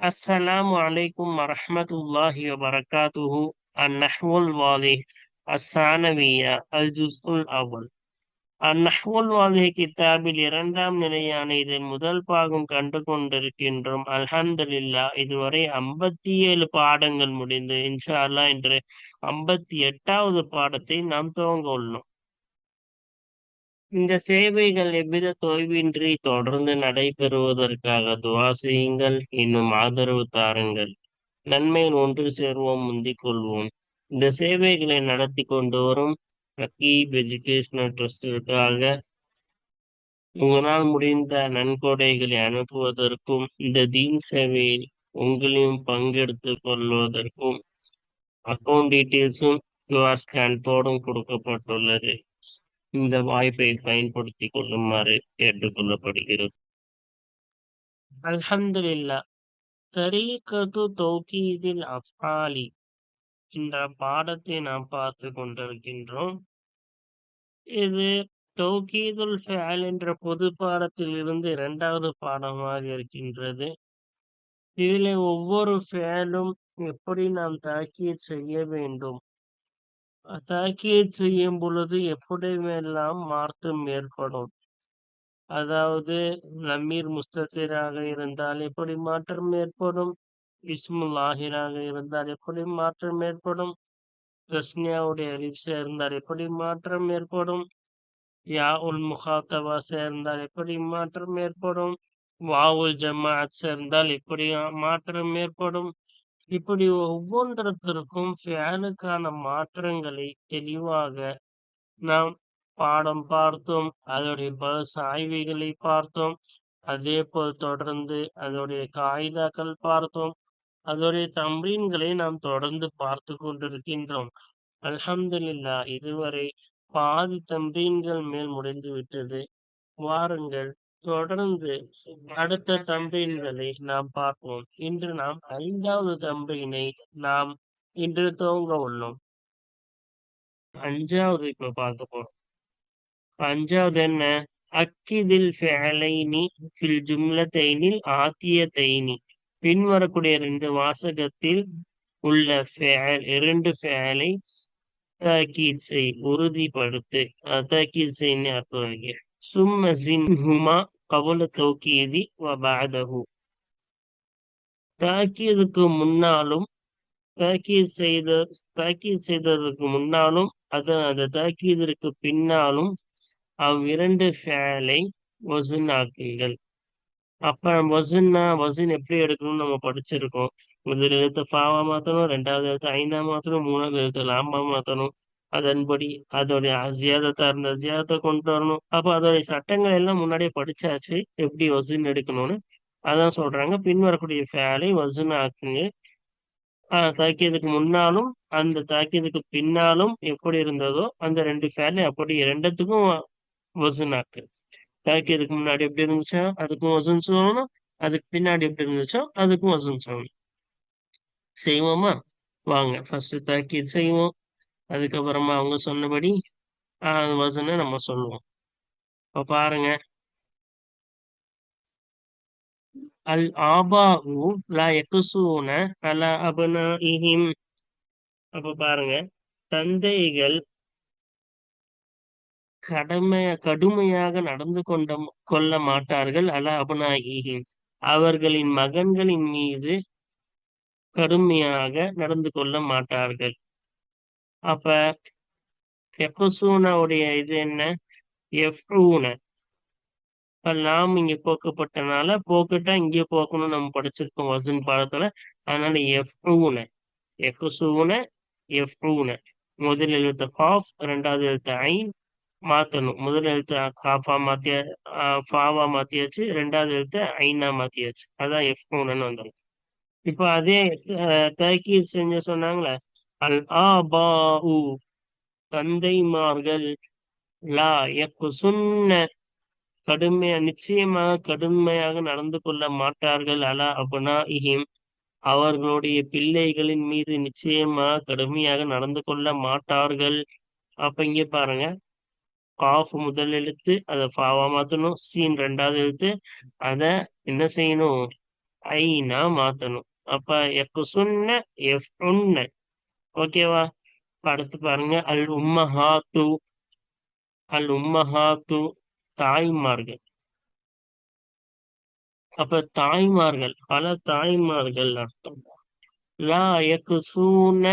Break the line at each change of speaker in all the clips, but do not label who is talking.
السلام عليكم ورحمة الله وبركاته النحو الواضح الثانوية الجزء الأول النحو الواضح கித்தாபில் இரண்டாம் நிலையான இதில் முதல் பாகம் கண்டு கொண்டிருக்கின்றோம் அல்ஹம்துலில்லா இதுவரை ஐம்பத்தி ஏழு பாடங்கள் முடிந்து இன்ஷா அல்லாஹ் இன்று ஐம்பத்தி எட்டாவது பாடத்தை நாம் துவங்க உள்ளோம் இந்த சேவைகள் எவ்வித தொய்வின்றி தொடர்ந்து நடைபெறுவதற்காக துவா செய்யுங்கள். இன்னும் ஆதரவு தாருங்கள். நன்மையில் ஒன்று சேர்வோம் முந்திக் கொள்வோம். இந்த சேவைகளை நடத்தி கொண்டு வரும் ரக்கீப் எஜுகேஷனல் ட்ரஸ்டிற்காக உங்களால் முடிந்த நன்கொடைகளை அனுப்புவதற்கும் இந்த தீன் சேவையில் உங்களையும் பங்கெடுத்து கொள்வதற்கும் அக்கௌண்ட் டீட்டெயில்ஸும் கியூஆர் ஸ்கேன் போடும் கொடுக்கப்பட்டுள்ளது. இந்த வாய்ப்பை பயன்படுத்திக் கொள்ளுமாறு கேட்டுக்கொள்ளப்படுகிறது. அல்ஹம்துலில்லா தரீக்கது தௌகீதில் அஃபாலி என்ற பாடத்தை நாம் பார்த்து கொண்டிருக்கின்றோம். இது தௌகீதுல் ஃபேல் என்ற பொது பாடத்தில் இருந்து இரண்டாவது பாடமாக இருக்கின்றது. இதில் ஒவ்வொரு ஃபேலும் எப்படி நாம் தாக்கீத் செய்ய வேண்டும்? தாக்கீத் செய்யும் பொழுது எப்படியெல்லாம் மாற்றம் ஏற்படும்? அதாவது லமீர் முஸ்தத்திராக இருந்தால் எப்படி மாற்றம் ஏற்படும்? இஸ்முல் ஆஹிராக இருந்தால் எப்படி மாற்றம் ஏற்படும்? தஸ்னியாவுடைய அலிஃப் சேர்ந்தால் எப்படி மாற்றம் ஏற்படும்? யா உல் முகாத்தவா சேர்ந்தால் எப்படி மாற்றம் ஏற்படும்? வாவுல் ஜமாத் சேர்ந்தால் எப்படி மாற்றம் ஏற்படும்? இப்படி ஒவ்வொன்றத்திற்கும் ஃபேனுக்கான மாற்றங்களை தெளிவாக நாம் பாடம் பார்த்தோம். அதோடைய பல சாய்வுகளை பார்த்தோம். அதே போல் தொடர்ந்து அதோடைய காகிதாக்கள் பார்த்தோம். அதோடைய தம்பீன்களை நாம் தொடர்ந்து பார்த்து கொண்டிருக்கின்றோம். அல்ஹம்துலில்லா இதுவரை பாதி தம்பீன்கள் மேல் முடிந்து விட்டது வாருங்கள் தொடர்ந்து அடுத்த தம்பீன்களை நாம் பார்ப்போம். இன்று நாம் ஐந்தாவது தம்பியினை நாம் இன்று துவங்க உள்ளோம். அஞ்சாவது இப்ப பார்க்க போறோம். அஞ்சாவது என்ன? அக்கிதில் ஃபேலைனி ஃபில் ஜும்லத்தைனில் ஆத்தியத்தைனி. பின்வரக்கூடிய ரெண்டு வாசகத்தில் உள்ள ஃபேல் இரண்டு ஃபேலை தாக்கீத் செய் உறுதிப்படுத்து. தாக்கீத் செய்ன்னு அர்த்தம் வைக்க சும்ம ஜின்ஹுமா கபல தௌக்கீதி வபாதகு தாக்கீதுக்கு முன்னாலும் தாக்கீது செய்த தாக்கீது செய்ததற்கு முன்னாலும் அது அந்த தாக்கீதிற்கு பின்னாலும் அவ்விரண்டு ஃபேலை வசுன் ஆக்குங்கள். அப்ப வசுன்னா வசுன் எப்படி எடுக்கணும்னு நம்ம படிச்சிருக்கோம். முதல் எழுத்து ஃபாவா மாத்தணும் ரெண்டாவது எழுத்து ஐந்தா மாத்தணும் மூணாவது எழுத்து லாம்பா மாத்தணும். அதன்படி அதோடைய ஜியாதத்தா இருந்த ஜியாதத்தை கொண்டு வரணும். அப்ப அதோடைய சட்டங்கள் எல்லாம் முன்னாடியே படிச்சாச்சு எப்படி வசூன் எடுக்கணும்னு. அதான் சொல்றாங்க. பின் வரக்கூடிய ஃபேலை வசூன் ஆக்குங்க. ஆஹ் தாக்கியதுக்கு முன்னாலும் அந்த தாக்கியதுக்கு பின்னாலும் எப்படி இருந்ததோ அந்த ரெண்டு ஃபேலை அப்படி ரெண்டுத்துக்கும் வசூன் ஆக்கு. தாக்கியதுக்கு முன்னாடி எப்படி இருந்துச்சோ அதுக்கும் வசூன் சொல்லணும். அதுக்கு பின்னாடி எப்படி இருந்துச்சோ அதுக்கும் வசூன் சொல்லணும். செய்வோமா? வாங்க ஃபர்ஸ்ட் தாக்கியது செய்வோம். அதுக்கப்புறமா அவங்க சொன்னபடி ஆஹ் வசனை நம்ம சொல்லுவோம். இப்போ பாருங்க. அல் ஆபா லா எக்குசூன அலா அபனாஇஹிம். அப்ப பாருங்க. தந்தைகள் கடமைய கடுமையாக நடந்து கொண்ட கொள்ள மாட்டார்கள். அலா அபனாஇஹிம். அவர்களின் மகன்களின் மீது கடுமையாக நடந்து கொள்ள மாட்டார்கள். அப்ப எக்குசூனாவுடைய இது என்ன? எஃப்ரூன நாம் இங்க போக்கப்பட்டனால போக்கிட்டா இங்கே போக்கணும் நம்ம படிச்சிருக்கோம் வசன் பாடத்துல. அதனால எஃப்ரூன ஊன எஃப்ரூன முதல் எழுத்து காஃப் ரெண்டாவது எழுத்து ஐன் மாத்தணும். முதல் எழுத்து காஃபா மாத்திய ஃபாவா மாத்தியாச்சு. ரெண்டாவது எழுத்து ஐனா மாத்தியாச்சு. அதான் எஃப்ரூனன்னு வந்துடும் இப்போ அதே தக்கி செஞ்ச சொன்னாங்களே அல் ஆ பா உ தந்தைமார்கள் லா எக்கு சுன்ன கடுமையா நிச்சயமாக கடுமையாக நடந்து கொள்ள மாட்டார்கள். அலா அபுனா இஹிம் அவர்களுடைய பிள்ளைகளின் மீது நிச்சயமாக கடுமையாக நடந்து கொள்ள மாட்டார்கள். அப்ப இங்க பாருங்க. காஃப் முதல் எழுத்து அதை ஃபாவா மாத்தணும். சீன் ரெண்டாவது எழுத்து அத என்ன செய்யணும்? ஐனா மாத்தணும். அப்ப எக்கு சொன்ன எஃப் உன்ன ஓகேவா அடுத்து பாருங்க அல் உம்மஹாத்து அல் உம்மஹாத்து தாய்மார்கள் அப்ப தாய்மார்கள் பல தாய்மார்கள் அர்த்தம் லா யகுசூன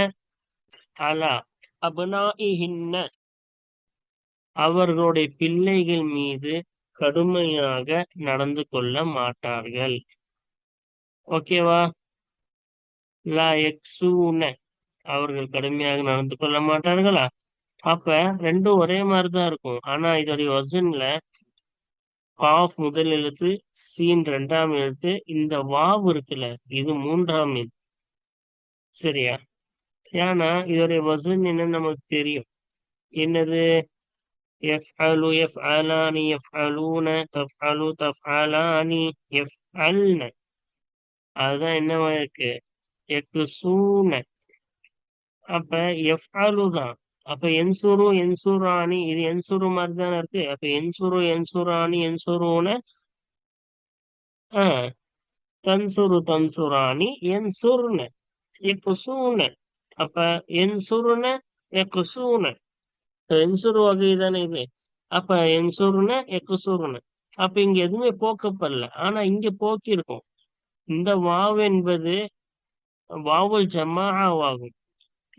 அலா அபனாஇஹின்ன அவர்களுடைய பிள்ளைகள் மீது கடுமையாக நடந்து கொள்ள மாட்டார்கள் ஓகேவா லா எக்ஸூன அவர்கள் கடுமையாக நடந்து கொள்ள மாட்டார்களா? அப்ப ரெண்டும் ஒரே மாதிரிதான் இருக்கும். ஆனா இதோடைய வசன்ல காஃப் முதல் எழுத்து சீன் ரெண்டாம் எழுத்து இந்த வாவ் இருக்குல்ல இது மூன்றாம் எழுத்து சரியா? ஏன்னா இதோடைய வசன் என்ன நமக்கு தெரியும். என்னது? எஃப்அலு எஃப் அலானி எஃப் அலூன தஃப் அலு தஃப் அலானி எஃப் அல்ன அதுதான் என்னவா இருக்கு? எட்டு சூன அப்ப எஃப்அலு தான். அப்ப என்சுரு என்சுராணி இது என்சுரு மாதிரி தானே இருக்கு. அப்ப என்சுரு என்சுராணி என்சுருன ஆஹ் தன்சுரு தன்சுராணி என்சுர்ன எக்குசூன அப்ப என்சுருன எக்குசூன என்சுரு வகை தானே இது. அப்ப என்சுருன எக்குசுருன அப்ப இங்க எதுவுமே போக்கப்படல. ஆனா இங்க போக்கி இருக்கும் இந்த வாவ் என்பது வாவல் ஜமாவாகும்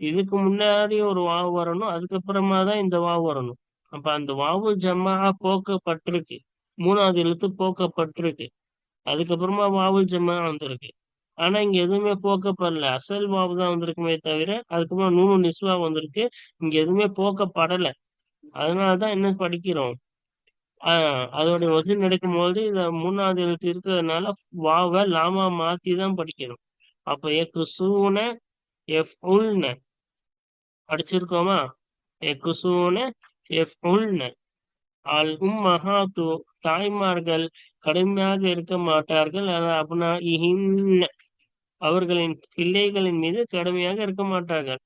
இதுக்கு முன்னாடி ஒரு வாவு வரணும் அதுக்கப்புறமா தான் இந்த வாவு வரணும். அப்ப அந்த வாவு ஜம்மா போக்கப்பட்டிருக்கு. மூணாவது எழுத்து போக்கப்பட்டிருக்கு. அதுக்கப்புறமா வாவு ஜம்மா வந்திருக்கு. ஆனா இங்க எதுவுமே போக்கப்படல. அசல் வாவு தான் வந்திருக்குமே தவிர அதுக்கப்புறம் நூறு நிஸ்வா வந்திருக்கு. இங்க எதுவுமே போக்கப்படல. அதனாலதான் என்ன படிக்கிறோம்? ஆஹ் அதோடைய வசூல் நடக்கும் போது இத மூணாவது எழுத்து இருக்கிறதுனால வாவை லாமா மாத்தி தான் படிக்கணும். அப்ப எக்கு சூன எஃப் உள்ன படிச்சிருக்கோமா எக்குசூன எஃப் உள்ன அல் உம்மஹாத்து தாய்மார்கள் கடுமையாக இருக்க மாட்டார்கள் அப்படின்னா இஹின்ன அவர்களின் பிள்ளைகளின் மீது கடுமையாக இருக்க மாட்டார்கள்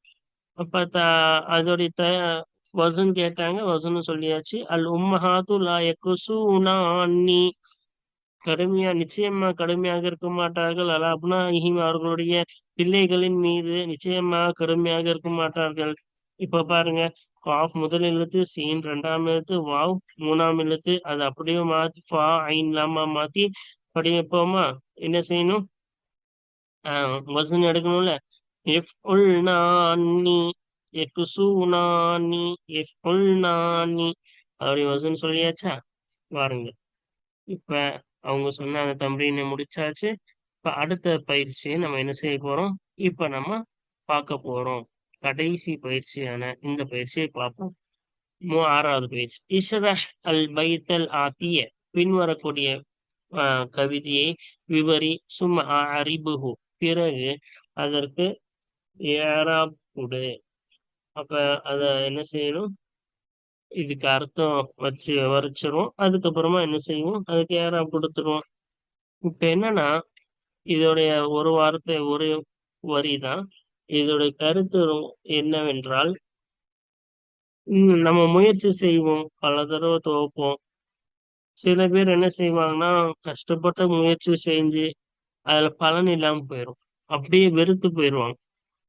அப்ப த அதோடைய த வசன் கேட்டாங்க வசனம் சொல்லியாச்சு அல் உம்மஹாத்து லா எக்குசூனா அன்னி கடுமையா நிச்சயமா கடுமையாக இருக்க மாட்டார்கள். அலா அப்படின்னா இஹிம் அவர்களுடைய பிள்ளைகளின் மீது நிச்சயமாக கடுமையாக இருக்க மாட்டார்கள். இப்ப பாருங்க காஃப் முதல் எழுத்து சீன் ரெண்டாம் எழுத்து வாவ் மூணாம் எழுத்து அது அப்படியே மாத்தி ஃபா ஐன் லாமா மாத்தி படிப்போமா என்ன செய்யணும்? ஆஹ் வசன் எடுக்கணும்ல. எஃப் உள் நானி எஃப் சூனானி எஃப் உள் நானி அப்படி வசன் சொல்லியாச்சா? பாருங்க. இப்ப அவங்க சொன்ன அந்த தம்பரீனை முடிச்சாச்சு. இப்ப அடுத்த பயிற்சியை நம்ம என்ன செய்ய போறோம்? இப்ப நம்ம பார்க்க போறோம். கடைசி பயிற்சியான இந்த பயிற்சியை பார்ப்போம். மூ ஆறாவது பயிற்சி. இஷ்ரஹ் அல் பைத்தல் ஆத்திய. பின்வரக்கூடிய ஆஹ் கவிதையை விவரி சும்மா அறிபுகு. பிறகு அதற்கு ஏறாப் கொடு. அப்ப அத என்ன செய்யணும்? இதுக்கு அர்த்தம் வச்சு விவரிச்சிரும் அதுக்கப்புறமா என்ன செய்வோம்? அதுக்கு ஏறாப் கொடுத்துருவோம்? இப்ப என்னன்னா இதோடைய ஒரு வார்த்தை ஒரு வரி தான். இதோடைய கருத்து என்னவென்றால் நம்ம முயற்சி செய்வோம். பல தடவை துவப்போம். சில பேர் என்ன செய்வாங்கன்னா கஷ்டப்பட்ட முயற்சி செஞ்சு அதுல பலன் இல்லாம போயிடும் அப்படியே வெறுத்து போயிடுவாங்க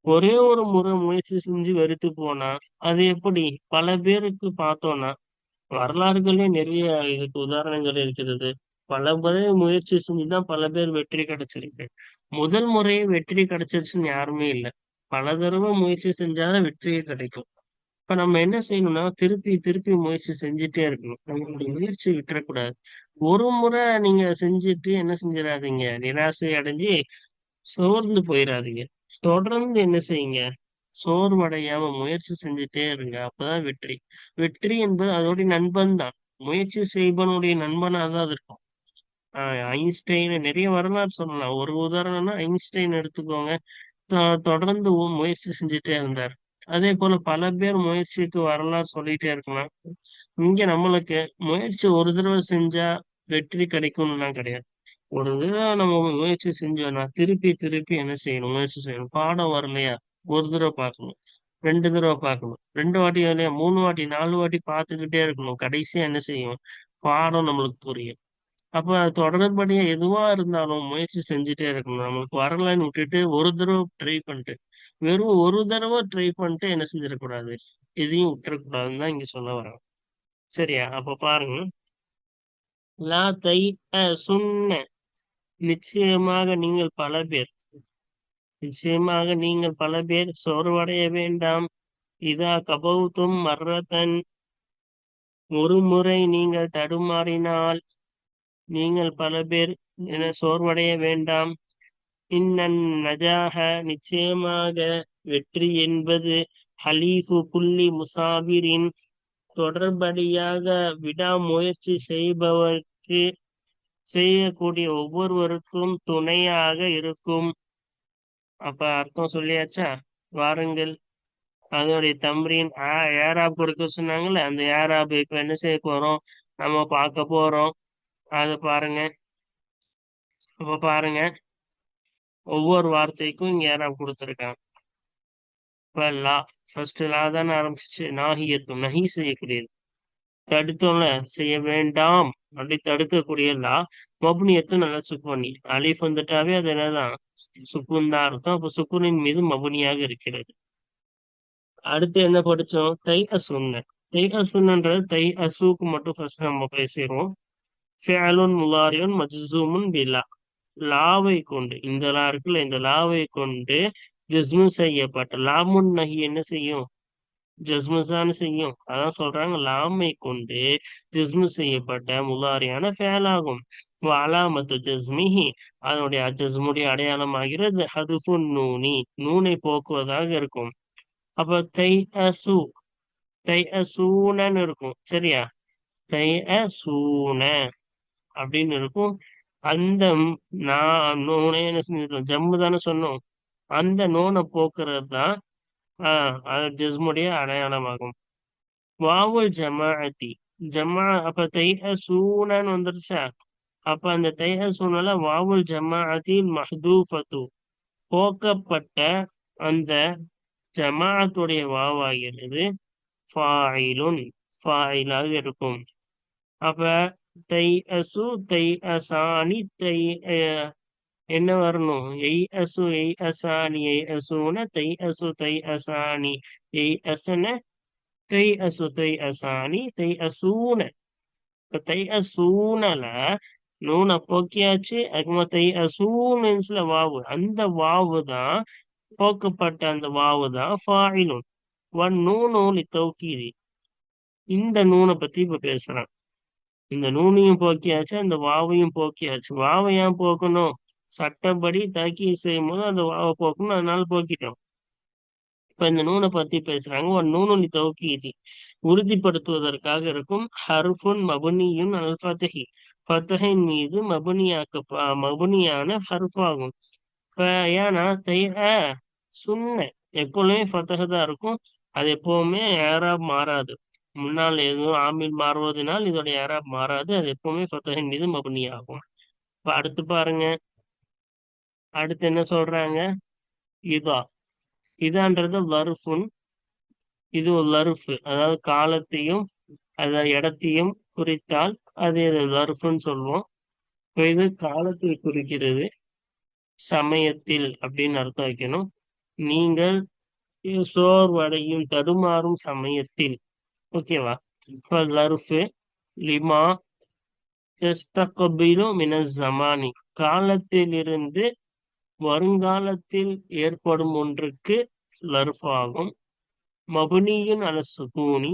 ஒரே ஒரு முறை முயற்சி செஞ்சு வெறுத்து போனா அது எப்படி? பல பேருக்கு பார்த்தோம்னா வரலாறுகளே நிறைய இதுக்கு உதாரணங்கள் இருக்கிறது. பல முறை முயற்சி செஞ்சுதான் பல பேர் வெற்றி கிடைச்சிருக்கு. முதல் முறையே வெற்றி கிடைச்சிருச்சுன்னு யாருமே இல்லை. பல தடவை முயற்சி செஞ்சாதான் வெற்றியே கிடைக்கும். இப்ப நம்ம என்ன செய்யணும்னா திருப்பி திருப்பி முயற்சி செஞ்சுட்டே இருக்கணும். நம்மளுடைய முயற்சி விட்டுறக்கூடாது. ஒரு முறை நீங்க செஞ்சுட்டு என்ன செஞ்சிடாதீங்க. நிராசை அடைஞ்சு சோர்ந்து போயிடாதீங்க. தொடர்ந்து என்ன செய்யுங்க? சோர்வடையாம முயற்சி செஞ்சுட்டே இருங்க. அப்பதான் வெற்றி. வெற்றி என்பது அதோடைய நண்பன் தான். முயற்சி செய்பவனுடைய நண்பனா தான் அது இருக்கும். ஆஹ் ஐன்ஸ்டைன் நிறைய வரலாறு சொல்லலாம். ஒரு உதாரணம்னா ஐன்ஸ்டைன் எடுத்துக்கோங்க. தொடர்ந்து முயற்சி செஞ்சுட்டே இருந்தார். அதே போல பல பேர் முயற்சிக்கு வரலாறு சொல்லிட்டே இருக்கலாம். இங்க நம்மளுக்கு முயற்சி ஒரு தடவை செஞ்சா வெற்றி கிடைக்கும்லாம் கிடையாது. ஒரு தடவை நம்ம முயற்சி செஞ்சோம்னா திருப்பி திருப்பி என்ன செய்யணும்? முயற்சி செய்யணும். பாடம் வரலையா? ஒரு தடவை பார்க்கணும். ரெண்டு தடவை பார்க்கணும். ரெண்டு வாட்டி வரலையா? மூணு வாட்டி நாலு வாட்டி பார்த்துக்கிட்டே இருக்கணும். கடைசியா என்ன செய்யும்? பாடம் நம்மளுக்கு புரியும். அப்ப தொடர்படியா எதுவா இருந்தாலும் முயற்சி செஞ்சுட்டே இருக்கணும். நம்மளுக்கு வரலன்னு விட்டுட்டு ஒரு தடவை ட்ரை பண்ணிட்டு வெறும் ஒரு தடவை ட்ரை பண்ணிட்டு என்ன செஞ்சிடக்கூடாது? எதையும் விட்டுறக்கூடாதுன்னு தான் இங்க சொல்ல வரேன் சரியா? அப்ப பாருங்க. லா தை சுன்ன. நிச்சயமாக நீங்கள் பல பேர் நிச்சயமாக நீங்கள் பல பேர் சோர்வடைய வேண்டாம். இதா கபௌத்தும் மர்ரதன். ஒரு முறை நீங்கள் தடுமாறினால் நீங்கள் பல பேர் என சோர்வடைய வேண்டாம். இன்னன் நஜாக நிச்சயமாக வெற்றி என்பது ஹலீஃபு புள்ளி முசாபிரின் தொடர்படியாக விடாமுயற்சி செய்பவருக்கு செய்யக்கூடிய ஒவ்வொருவருக்கும் துணையாக இருக்கும். அப்ப அர்த்தம் சொல்லியாச்சா? வாருங்கள். அதனுடைய தம்ரீன் ஏராப் கொடுக்க சொன்னாங்கல்ல? அந்த ஏராப் இப்ப என்ன செய்ய போறோம்? நம்ம பார்க்க போறோம். அது பாருங்க. அப்ப பாருங்க. ஒவ்வொரு வார்த்தைக்கும் இங்க ஏராப் கொடுத்துருக்காங்க. இப்ப லா ஃபர்ஸ்ட் லா தானே ஆரம்பிச்சிச்சு. நாகியத்தும் நகி செய்யக்கூடியது. தடுத்தோம்ல? செய்ய வேண்டாம். அப்படி தடுக்கக்கூடிய லா நல்லா சுக்குனி அலிஃப் வந்துட்டாவே அது என்னதான் சுக்குன் தான் இருக்கும் அப்ப சுக்குனின் மீது மபுனியாக இருக்கிறது. அடுத்து என்ன படிச்சோம்? தை அசுன்ன தை அசுன்ன்றது தை அசுக்கு மட்டும் ஃபர்ஸ்ட் நம்ம பேசிடுவோம். ஃபேலுன் முலாரியுன் மஜ்சூமுன் பிலா. லாவை கொண்டு இந்த லா இருக்குல்ல இந்த லாவை கொண்டு ஜிஸ்மு செய்யப்பட்ட லாமுன் நகி என்ன செய்யும்? ஜஸ்மஸான செய்யும். அதான் சொல்றாங்க லாமை கொண்டு ஜஸ்மு செய்யப்பட்ட முலாரியான ஃபேல் ஆகும் அலாமத்து ஜஸ்மிஹி அதனுடைய ஜஸ்முடைய அடையாளம் ஆகிறது ஹதுஃபுன் நூனி நூனை போக்குவதாக இருக்கும். அப்ப தை அசு தை அசூனன்னு இருக்கும் சரியா? தை அசூன அப்படின்னு இருக்கும். அந்த நான் நூனை என்ன செஞ்சிருக்கோம்? ஜம்மு தானே சொன்னோம். அந்த நூனை போக்குறது தான் ஆஹ் அது ஜிஸ்முடைய அடையாளமாகும். வாவுல் ஜமாஅத்தி. ஜமா அப்ப தைஹ சூனன்னு வந்துருச்சா? அப்ப அந்த தைஹ சூனல வாவுல் ஜமாஅத்தி மஹதூஃபத்து. போக்கப்பட்ட அந்த ஜமாஅத்துடைய வாவாகிறது ஃபாயிலுன். ஃபாயிலாக இருக்கும். அப்ப தை அசு தை அசானி தை என்ன வரணும்? எய் அசு எய் அசானி எய் அசுன தை அசு தை அசானி. எய் அசன தை அசு தை அசானி தை அசூன. இப்ப தை அசூனல நூனை போக்கியாச்சு அதுக்கப்புறமா தை அசூன்ஸ்ல வாவு. அந்த வாவு தான் போக்கப்பட்ட அந்த வாவு தான் ஃபாயிலுன் ஒன் நூனு தௌக்கீதி இந்த நூனை பத்தி இப்ப பேசுறான். இந்த நூனையும் போக்கியாச்சு அந்த வாவையும் போக்கியாச்சு. வாவை ஏன் போக்கணும்? சட்டப்படி தாக்கி செய்யும் போது அந்த வாவை போக்கணும் அதனால போக்கிட்டோம். இப்ப இந்த நூனை பத்தி பேசுறாங்க. ஒரு நூனு தௌக்கீதி உறுதிப்படுத்துவதற்காக இருக்கும் ஹர்ஃபுன் மபுனியுன் அல் ஃபத்தஹி ஃபத்தஹின் மீது மபுனியாக்க மபுனியான ஹர்ஃப் ஆகும் ஏன்னா தை சுன்ன. எப்பொழுதுமே ஃபத்தஹ தான் இருக்கும். அது எப்பவுமே ஏராப் மாறாது. முன்னால் எதுவும் ஆமில் மாறுவதனால் இதோட ஏராப் மாறாது. அது எப்பவுமே ஃபத்தஹின் மீது மபுனி ஆகும் இப்ப அடுத்து பாருங்க. அடுத்து என்ன சொல்றாங்க? இதா. இதான்றது லருஃபுன் இது ஒரு லருஃபு அதாவது காலத்தையும் அதாவது இடத்தையும் குறித்தால் அது லருஃபுன்னு சொல்லுவோம் இப்போ இது காலத்தை குறிக்கிறது. சமயத்தில் அப்படின்னு அர்த்தம் வைக்கணும். நீங்கள் சோர்வடையும் தடுமாறும் சமயத்தில். ஓகேவா? இப்போ லருஃபு லிமா மின ஜமானி. காலத்திலிருந்து வருங்காலத்தில் ஏற்படும் ஒன்றுக்கு லர்ஃப் ஆகும் மபுனியின் அல சுகூனி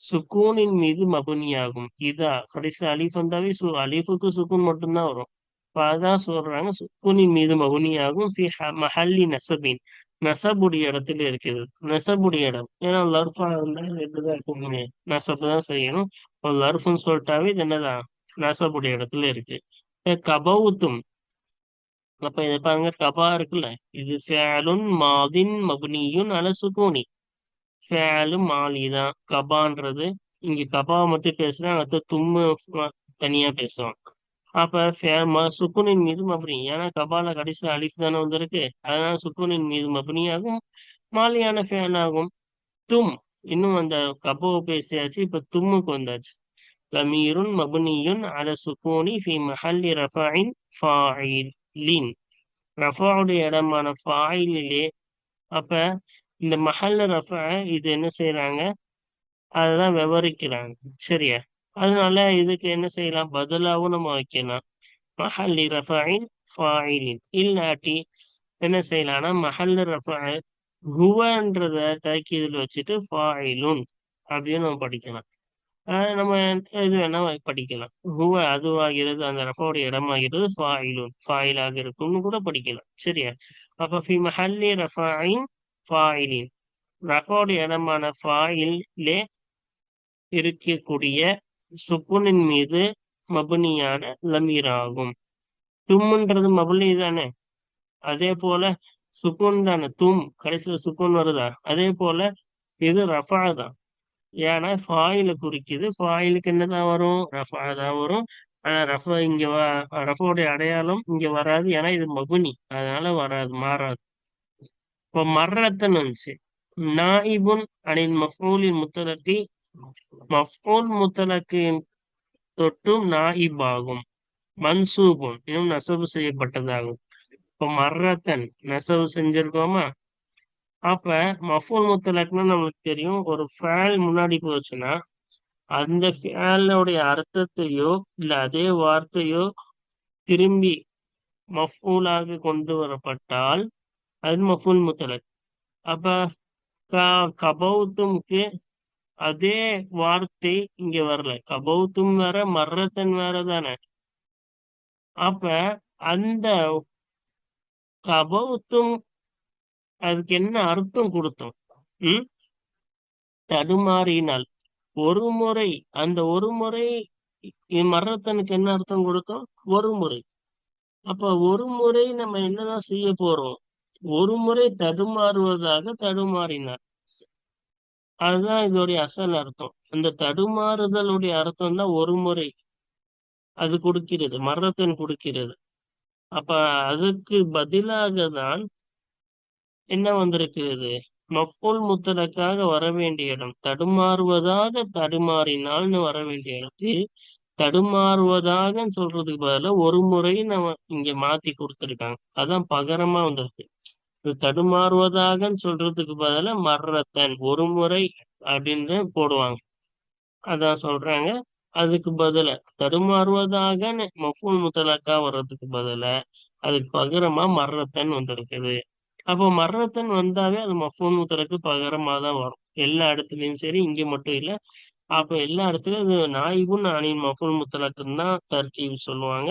சுக்கூனின் மீது மபுனியாகும். இதா கடைசி அலீஃப் வந்தாவே சு அலீஃபுக்கு சுக்கூன் மட்டும்தான் வரும். இப்போ அதான் சொல்றாங்க சுக்கூனின் மீது மபுனியாகும். ஃபி மஹல்லி நசபின். நசபுடைய இடத்துல இருக்குது. நசபுடைய இடம். ஏன்னா லர்ஃபா இருந்தால் எப்படிதான் இருக்கும் நசபு தான் செய்யணும். லர்ஃப்னு சொல்லிட்டாவே இது என்னதான்? நசபுடைய இடத்துல இருக்கு. கபவுத்தும் அப்ப இதை பாருங்க கபா இருக்குல்ல. இது ஃபேலுன் மாதின் மபுனியும் அல சுகூனி. ஃபேலு மாலி தான். கபான்றது இங்க கபாவை மட்டும் பேசுனா அடுத்த தும்மு தனியா பேசுவாங்க அப்ப சுக்குனின் மீது மபுனி ஏன்னா கபால கடைசி அலிஃப் தானே வந்திருக்கு. அதனால சுக்குனின் மீது மபுனியாகும் மாலியான ஃபேன் ஆகும் தும் இன்னும் அந்த கபாவை பேசியாச்சு இப்ப தும்முக்கு வந்தாச்சு. கமீருன் மபுனியுன் அல சுக்கோனி ஃபி மஹல்லி ரஃபாயின் லீன் ரஃபாவுடைய இடமான ஃபாயிலே அப்ப இந்த மஹல்ல ரஃபா இது என்ன செய்யறாங்க அதுதான் விவரிக்கிறாங்க. சரியா? அதனால இதுக்கு என்ன செய்யலாம்? பதிலாகவும் நம்ம வைக்கலாம். மஹல்லி ரஃபாயின் ஃபாயிலின் இல்லாட்டி என்ன செய்யலாம்னா மஹல்ல ரஃபா குவன்றத தாக்கீதில் வச்சுட்டு ஃபாயிலுன் அப்படின்னு நம்ம படிக்கலாம். நம்ம இது வேணா படிக்கலாம். ஹுவ அதுவாகிறது அந்த ரஃபாவுடைய இடமாகிறது ஃபாயிலும் ஃபாயிலாக இருக்கும்னு கூட படிக்கலாம். சரியா? அப்ப ஃபி மஹல்லி ரஃபாயின் ஃபாயிலின் ரஃபாவுடைய இடமான ஃபாயிலே இருக்கக்கூடிய சுக்குனின் மீது மபுனியான லமீர் ஆகும். தும்முன்றது மபுனி தானே? அதே போல சுக்குன் தானே? தும் கடைசியில் சுக்குன் வருதா? அதே போல இது ரஃபா தான். ஏன்னா ஃபாயில குறிக்குது. ஃபாயிலுக்கு என்னதான் வரும்? ரஃபா தான் வரும். ஆனா ரஃபா இங்க ரஃபோடைய அடையாளம் இங்க வராது. ஏன்னா இது மகுனி. அதனால வராது மாறாது. இப்போ மர்ரத்தன் வந்துச்சு நாயிபுன் அனில் மஃபூலின் முத்தலக்கி மஃபூல் முத்தலக்கின் தொட்டும் நாயிபாகும். மன்சூபுன். இன்னும் நசவு செய்யப்பட்டதாகும். இப்போ மர்ரத்தன் நெசவு செஞ்சிருக்கோமா? அப்ப மஃபூல் முத்தலக்னா நம்மளுக்கு தெரியும். ஒரு ஃபேல் முன்னாடி போச்சுன்னா அந்த ஃபேலோடைய அர்த்தத்தையோ இல்ல அதே வார்த்தையோ திரும்பி மஃபூலாக கொண்டு வரப்பட்டால் அது மஃபூல் முத்தலக் அப்ப க கபௌத்தும்க்கு அதே வார்த்தை இங்க வரல. கபௌத்தும் வேற மர்ரத்தன் வேற தானே. அப்ப அந்த கபௌத்தும் அதுக்கு என்ன அர்த்தம் கொடுத்தோம்? உம் தடுமாறினால். ஒரு முறை அந்த ஒரு முறை மரணத்தனுக்கு என்ன அர்த்தம் கொடுத்தோம்? ஒரு முறை. அப்ப ஒரு முறை நம்ம என்னதான் செய்ய போறோம்? ஒரு முறை தடுமாறுவதாக தடுமாறினார் அதுதான் இதோடைய அசல் அர்த்தம். அந்த தடுமாறுதலுடைய அர்த்தம் தான் ஒரு முறை அது கொடுக்கிறது மரணத்தன் கொடுக்கிறது. அப்ப அதுக்கு பதிலாக தான் என்ன வந்திருக்கிறது? மஃபூல் முத்தலக்காக வர வேண்டிய இடம். தடுமாறுவதாக தடுமாறினால்னு வர வேண்டிய இடத்தில் தடுமாறுவதாக சொல்றதுக்கு பதிலாக ஒரு முறை நம்ம இங்க மாத்தி கொடுத்துருக்காங்க. அதான் பகரமா வந்திருக்கு. தடுமாறுவதாக சொல்றதுக்கு பதிலாக மர்றத்தன் ஒரு முறை அப்படின்னு போடுவாங்க. அதான் சொல்றாங்க. அதுக்கு பதில தடுமாறுவதாக மஃபூல் முத்தலக்கா வர்றதுக்கு பதில அதுக்கு பகரமா மர்றத்தன் வந்திருக்குது. அப்போ மரணத்தன் வந்தாவே அது மஃபூன் முத்தலுக்கு பகரமாக தான் வரும். எல்லா இடத்துலையும் சரி இங்கே மட்டும் இல்லை. அப்போ எல்லா இடத்துலயும் அது நாயிபும் நானின் மஃபூன் முத்தலக்குன்னு தான் தர்கீப் சொல்லுவாங்க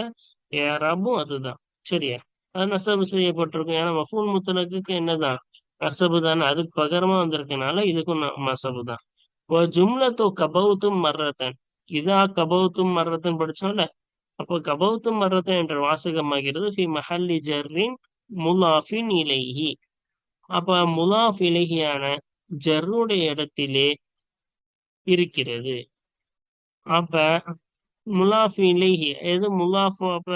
ஏராபும் அதுதான். சரியா? அது நசபு செய்யப்பட்டிருக்கும். ஏன்னா மஃபூல் முத்தலக்குக்கு என்னதான்? நசபு தானே. அதுக்கு பகரமா வந்திருக்கனால இதுக்கும் மசபு தான். ஜும்லத்தோ கபௌத்தும் மர்ரத்தன் இதா கபௌத்தும் மர்ரத்தன் படிச்சோம்ல? அப்போ கபௌத்தும் மர்ரத்தன் என்ற வாசகமாகிறது. ஃபி மஹல்லி ஜர்ரின் முலாஃபின் இலைஹி. அப்ப முலாஃப் இலகியான ஜர்ருடைய இடத்திலே இருக்கிறது. அப்ப முலாஃப் இலகி எது முலாஃப் அப்ப?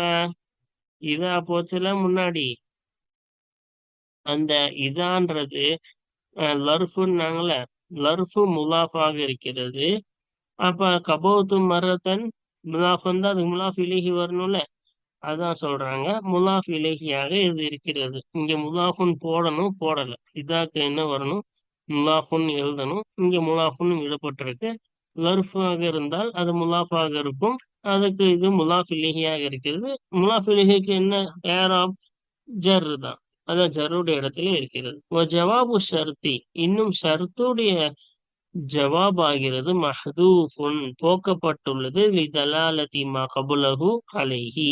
இதா போச்சுல முன்னாடி. அந்த இதான்றது லர்ஃபுன்னாங்கள லர்ஃபு முலாஃபாக இருக்கிறது. அப்ப கபோத்து மரத்தன் முலாஃப் வந்து அதுக்கு முலாஃப் இலகி வரணும்ல. அதான் சொல்றாங்க. முலாஃப் இலகியாக இது இருக்கிறது. இங்க முலாஃபுன் போடணும் போடல. இதாக்கு என்ன வரணும்? முலாஃபுன் எழுதணும். இங்க முலாஃபுன் விடப்பட்டிருக்கு. லர்ஃபாக இருந்தால் அது முலாஃபாக இருக்கும். அதுக்கு இது முலாஃப் இலகியாக இருக்கிறது. முலாஃப் இலகிக்கு என்ன ஏராப் ஜர் தான். அதான் ஜருடைய இடத்துல இருக்கிறது. ஜவாபு ஷர்த்தி. இன்னும் ஷர்த்துடைய ஜவாப் ஆகிறது மஹதூஃபுன் போக்கப்பட்டுள்ளது. லிதலாலதி மகபுலகு அலைஹி.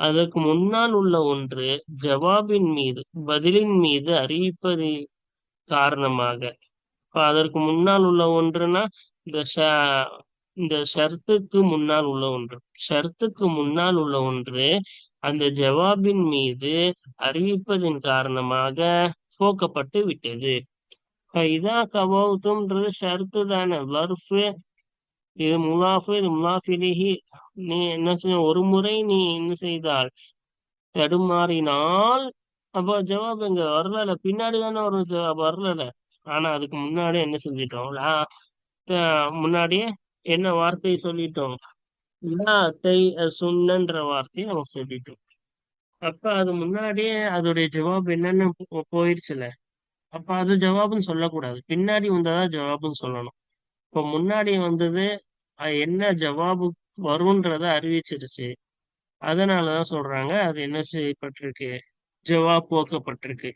அதற்கு முன்னால் உள்ள ஒன்று ஜவாபின் மீது பதிலின் மீது அறிவிப்பது காரணமாக. அதற்கு முன்னால் உள்ள ஒன்றுனா இந்த இந்த ஷர்த்துக்கு முன்னால் உள்ள ஒன்று. ஷர்த்துக்கு முன்னால் உள்ள ஒன்று அந்த ஜவாபின் மீது அறிவிப்பதன் காரணமாக போக்கப்பட்டு விட்டது. இதான் கபௌத்தும்ன்றது ஷர்த்து தானே வர்ஃபு இது முலாஃபு இது முலாஃபிலிஹி நீ என்ன செய்ய ஒரு முறை நீ என்ன செய்தால் தடுமாறினால் அப்போ ஜவாப் இங்க வரல பின்னாடி தானே ஒரு ஜவாப் வரல ஆனா அதுக்கு முன்னாடியே என்ன செஞ்சிட்டோம் முன்னாடியே என்ன வார்த்தையை சொல்லிட்டோம்? தை சுண்ணன்ற வார்த்தையை நம்ம சொல்லிட்டோம். அப்ப அது முன்னாடியே அதோடைய ஜவாப் என்னன்னு போயிருச்சுல அப்ப அது ஜவாப்னு சொல்லக்கூடாது. பின்னாடி வந்தாதான் ஜவாப்னு சொல்லணும். இப்ப முன்னாடி வந்தது என்ன ஜவாபு வரும்ன்றத அறிவிச்சிருச்சு. அதனாலதான் சொல்றாங்க அது என்ன செய்யப்பட்டிருக்கு? ஜவாப் போக்கப்பட்டிருக்கு.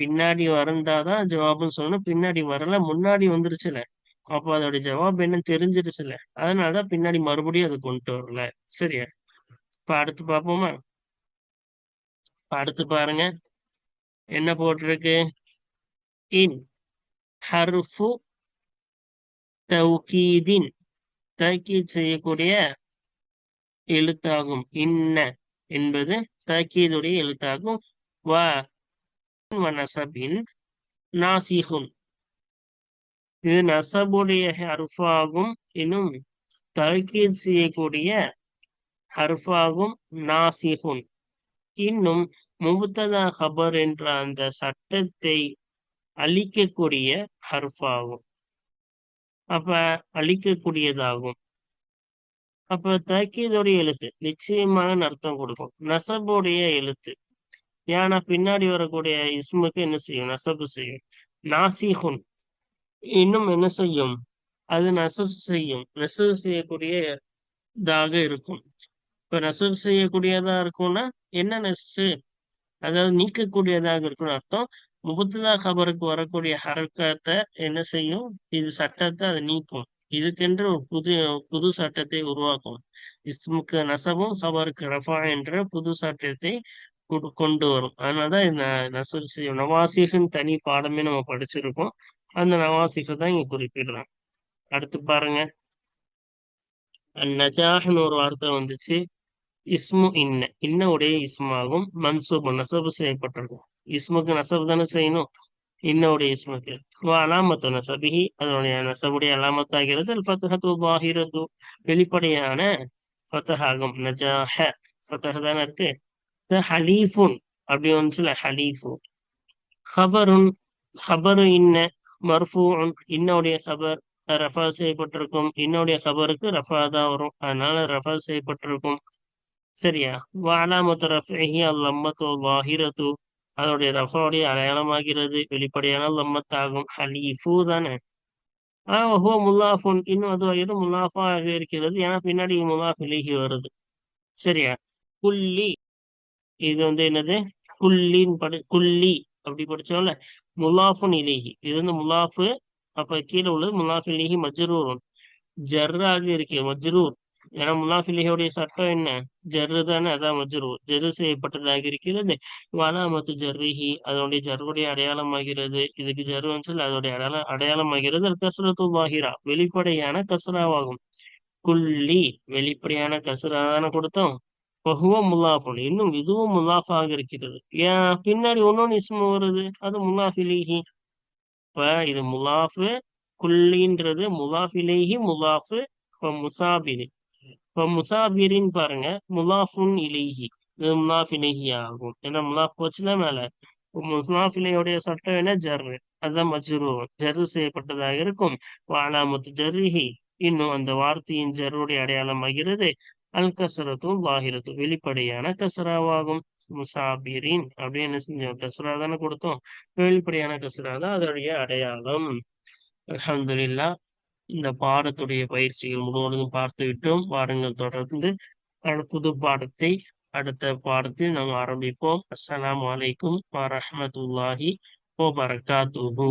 பின்னாடி வரந்தாதான் ஜவாப்னு சொல்லணும். பின்னாடி வரல முன்னாடி வந்துருச்சுல. அப்ப அதோட ஜவாப் என்ன தெரிஞ்சிருச்சுல. அதனாலதான் பின்னாடி மறுபடியும் அது கொண்டு வரல. சரியா? இப்ப அடுத்து பார்ப்போமா? அடுத்து பாருங்க. என்ன போட்டிருக்கு? இன் ஹர்ஃபு தௌகீதின் தாக்கீத் செய்யக்கூடிய எழுத்தாகும். இன்ன என்பது தாக்கீதுடைய எழுத்தாகும். வ நசபின் நாசிகுன் இது நசபுடைய ஹர்ஃபாகும் இன்னும் தாக்கீத் செய்யக்கூடிய ஹர்ஃபாகும் நாசிகுன் இன்னும் முபுத்ததா ஹபர் என்ற அந்த சட்டத்தை அழிக்கக்கூடிய ஹர்ஃபாகும். அப்ப அழிக்கக்கூடியதாகும். அப்ப தக்கீதுடைய எழுத்து நிச்சயமான அர்த்தம் கொடுக்கும். நசபுடைய எழுத்து. ஏன்னா பின்னாடி வரக்கூடிய இஸ்முக்கு என்ன செய்யும்? நசபு செய்யும். நாசிஹுன் இன்னும் என்ன செய்யும்? அது நசவு செய்யும். நெசவு செய்யக்கூடிய இதாக இருக்கும். இப்ப நெசவு செய்யக்கூடியதா இருக்கும்னா என்ன நெசு அதாவது நீக்கக்கூடியதாக இருக்கும்னு அர்த்தம். முபத்ததா கபருக்கு வரக்கூடிய ஹரக்கத்தை என்ன செய்யும்? இது சட்டத்தை அதை நீக்கும். இதுக்கென்று ஒரு புது புது சட்டத்தை உருவாக்கும். இஸ்முக்கு நசவும் கபருக்கு ரஃபா என்ற புது சட்டத்தை கொண்டு வரும். அதனாலதான் இந்த நசல் செய்யும். நவாசிகன் தனி பாடமே நம்ம படிச்சிருக்கோம். அந்த நவாசிக தான் இங்க குறிப்பிடுறான் அடுத்து பாருங்க. நஜாஹ்னு ஒரு வார்த்தை வந்துச்சு. இஸ்மு இன்ன. இன்ன உடைய இஸ்மாகும் மன்சூபு நசபு செய்யப்பட்டிருக்கும். இஸ்முக்கு நசபு தானே செய்யணும்? இன்னுடைய இஸ்முக்கு. அலாமத்து நசபிஹி அதனுடைய நசபுடைய அலாமத்தாகிறது ஆகிறது ஃபத்தஹத்து வாஹிரது. வெளிப்படையான ஃபத்தஹாகும். நஜாஹ. ஃபத்தஹ தானே இருக்கு? ஹலீஃபுன் அப்படி வந்துச்சுல ஹலீஃபு. ஹபருன். ஹபரு இன்ன மர்ஃபூன் இன்னுடைய ஹபர் ரஃபா செய்யப்பட்டிருக்கும். இன்னுடைய ஹபருக்கு ரஃபா தான் வரும். அதனால ரஃபா செய்யப்பட்டிருக்கும். சரியா? வாலாமத்து ரஃபி அல்லம்மத்து வாஹிரத்து அதனுடைய ரஃபாவுடைய அடையாளமாகிறது. வெளிப்படையான லம்மத்தாகும். ஹலீஃபு தானே. ஆஹ் ஹோ முல்லாஃபுன். இன்னும் அது வகையிலும் முல்லாஃபாக இருக்கிறது. ஏன்னா பின்னாடி முல்லாஃப் இலகி வருது. சரியா? குல்லி. இது வந்து என்னது? குல்லின்னு படி குல்லி அப்படி படிச்சோம்ல. முல்லாஃபுன் இலேஹி. இது வந்து முல்லாஃபு அப்ப கீழே உள்ளது முல்லாஃபு இலேஹி மஜ்ரூர் ஜர்ராக இருக்கு. மஜ்ரூர். ஏன்னா முனாஃபிலிகளுடைய சட்டம் என்ன? ஜர்ரு தானே அதான் மஜ்ரு. ஜர்ரு செய்யப்பட்டதாக இருக்கிறது. வலாமத்து ஜர்ரிஹி அதனுடைய ஜர்ருடைய அடையாளமாகிறது. இதுக்கு ஜர்ரு வந்து அதோடைய அடையாளம் அடையாளமாகிறது. கசரத்து வாகிரா வெளிப்படையான கசராவாகும் குள்ளி வெளிப்படையான கசரா தானே கொடுத்தோம். பகுவ முல்லாஃபுன் இன்னும் இதுவும் முல்லாஃபாக இருக்கிறது. ஏன்? பின்னாடி ஒன்னொன்னு இஸ்மு வருது. அது முல்லாஃபிலிஹி இப்ப இது முலாஃபு குல்லின்றது முலாஃபிலேஹி முலாஃபு முசாபிரி இப்போ முசாபிரின் பாருங்க முலாஃபுன் இலேஹி. இது முலாஃப் இலேஹி ஆகும். ஏன்னா முலாஃப் போச்சுன்னா மேல. முஸ்லாஃபிலையுடைய சட்டம் என்ன? ஜர்ரு. அதுதான் மஜ்ரு. ஜர்ரு செய்யப்பட்டதாக இருக்கும். வாலாமத்து ஜர்ரிஹி. இன்னும் அந்த வார்த்தையின் ஜர்ருடைய அடையாளம் ஆகிறது. அல் கசரத்தும் வாகிரத்தும் வெளிப்படையான கசராவாகும். முசாபிரின் அப்படின்னு என்ன செஞ்சோம்? கசரா தானே கொடுத்தோம். வெளிப்படையான கசரா தான் அதனுடைய அடையாளம். அலமதுல்லா இந்த பாடத்துடைய பயிற்சிகள் முழுவதும் பார்த்து விட்டோம் பாடங்கள் தொடர்ந்து புது பாடத்தை அடுத்த பாடத்தில் நாம் ஆரம்பிப்போம். அஸ்லாம் வலைக்கும் வரமத்துல்லாஹி ஓ பரகாத்துஹூ